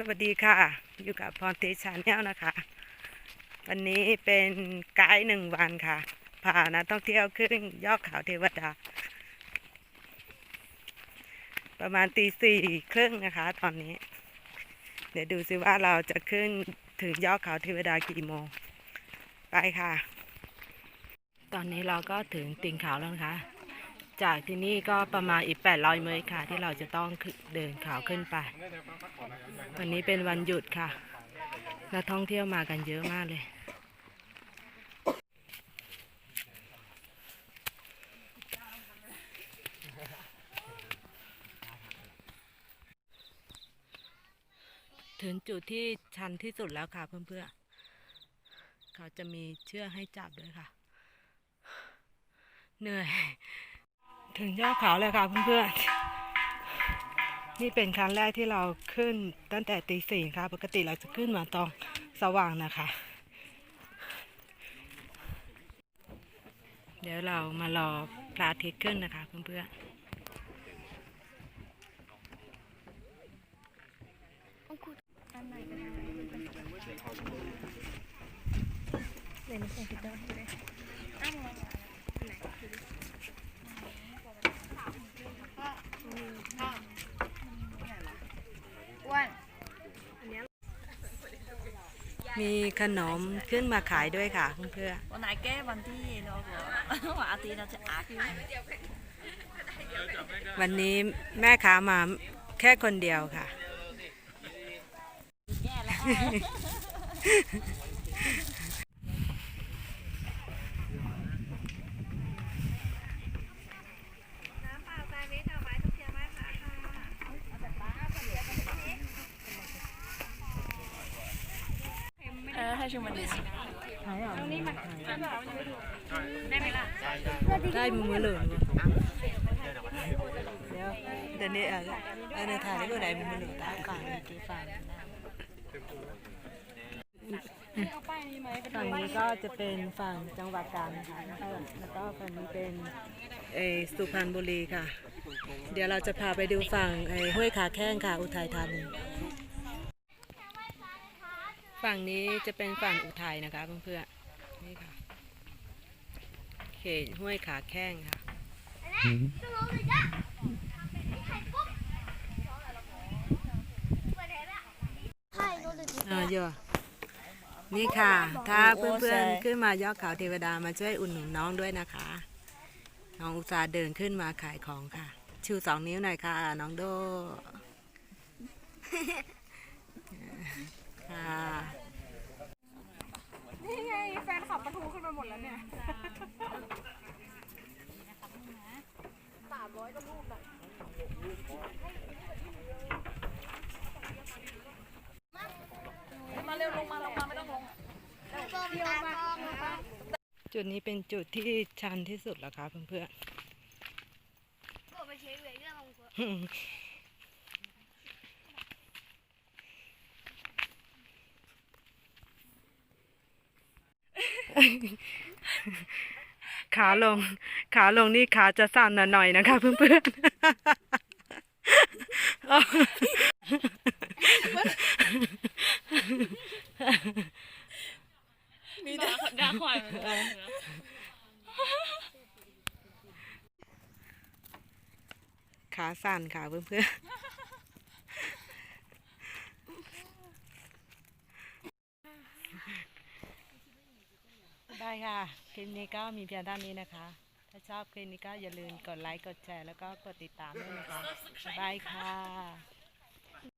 สวัสดีค่ะ อยู่กับพรติชาแนลนะคะ วันนี้เป็นไกด์หนึ่งวันค่ะพานักท่องเที่ยวขึ้นยอดเขาเทวดา ประมาณตีสี่ครึ่งนะคะ ตอนนี้ เดี๋ยวดูซิว่าเราจะขึ้นถึงยอดเขาเทวดากี่โมง ไปค่ะ ตอนนี้เราก็ถึงติงเขาแล้วนะคะ จากที่นี่ก็ประมาณอีก 800 เมตรค่ะ ที่เราจะต้องเดินเขาขึ้นไป วันนี้เป็นวันหยุดค่ะ นักท่องเที่ยวมากันเยอะมากเลย ถึงจุดที่ชันที่สุดแล้วค่ะเพื่อนๆ เขาจะมีเชือกให้จับด้วยค่ะ เหนื่อย ถึงยอดเขาเลยค่ะเพื่อนๆ นี่เป็นครั้งแรกที่เราขึ้นตั้งแต่ตีสี่ค่ะ ปกติเราจะขึ้นมาตอนสว่างนะคะ เดี๋ยวเรามารอพระอาทิตย์ขึ้นนะคะเพื่อนๆอ้วน มีขนมขึ้นมาขายด้วยค่ะเพื่อนวันไหนแก้วันที่เราบอกว่าอาทิตย์เราจะอาร์ตอยู่ๆวันนี้แม่ค้ามาแค่คนเดียวค่ะแก้แล้ว เออให้ ชูมันดีได้มือมือเหลืองเดี๋ยวเดี๋ยวนี้เออเออในถ่ายได้ก็ได้มือมือเหลืองตามฝั่งกี่ฝั่งฝั่งนี้ก็จะเป็นฝั่งจังหวัดกาญนะคะแล้วก็แล้วก็ฝั่งนี้เป็นเออสุพรรณบุรีค่ะ เดี๋ยวเราจะพาไปดูฝั่งเออห้วยขาแข้งค่ะ อุทัยธานี ฝั่งนี้จะเป็นฝั่งอุทัยนะคะเพื่อนๆนี่ค่ะ เขตห้วยขาแข้งค่ะเออเยอะนี่ค่ะ ถ้าเพื่อนๆขึ้นมายอดเขาเทวดามาช่วยอุ่นหนุนน้องด้วยนะคะ น้องอุตสาห์เดินขึ้นมาขายของค่ะ ชูสองนิ้วหน่อยค่ะ น้องโดค่ะ นี่ไงแฟนขับประทูขึ้นมาหมดแล้วเนี่ย มาเร็วลงมาลงมาไม่ต้องลงจุดนี้เป็นจุดที่ชันที่สุดแล้วค่ะเพื่อนๆข ขาลง ขาลงนี่ขาจะสั่นหน่อยนะคะ เพื่อนๆมีดาดาควายมันขาสั่นค่ะเพื่อนๆ ใช่ค่ะ คลิปนี้ก็มีเพียงเท่านี้นะคะ ถ้าชอบคลิปนี้ก็อย่าลืมกดไลค์ กดแชร์ แล้วก็กดติดตามด้วยนะคะบายค่ะ